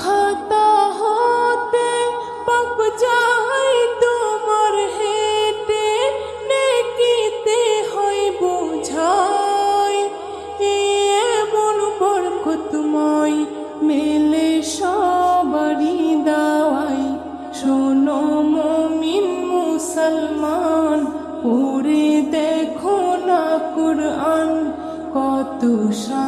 খাতা হতে তোমার হয় এমন মেলে দাওয়াই। শোনো মুসলমান, পড়ে দেখো না কোরআন কত শান্তি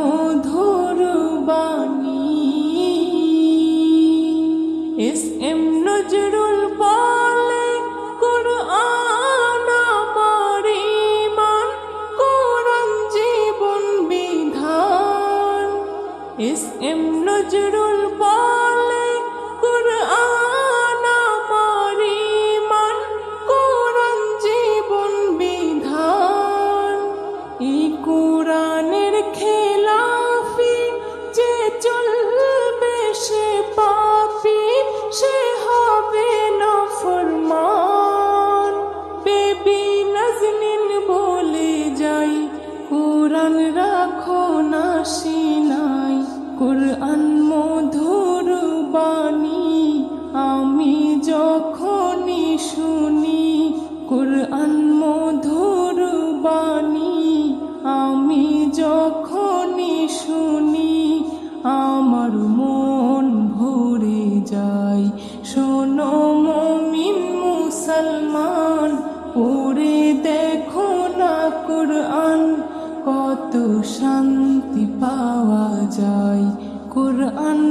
এস এম নজরুল বলে কোরআন আমার ইমান কোরআন জীবন বিধান। এস এম নজরুল বলে না সিনাই কোরআন মধুর বাণী, আমি যখনই শুনি, কোরআন মধুর বাণী, আমি যখনই শুনি, আমার মন ভরে যায়। শোনো মমিন মুসলমান, পড়ে দেখো শান্তি পাওয়া যায়। কুরআন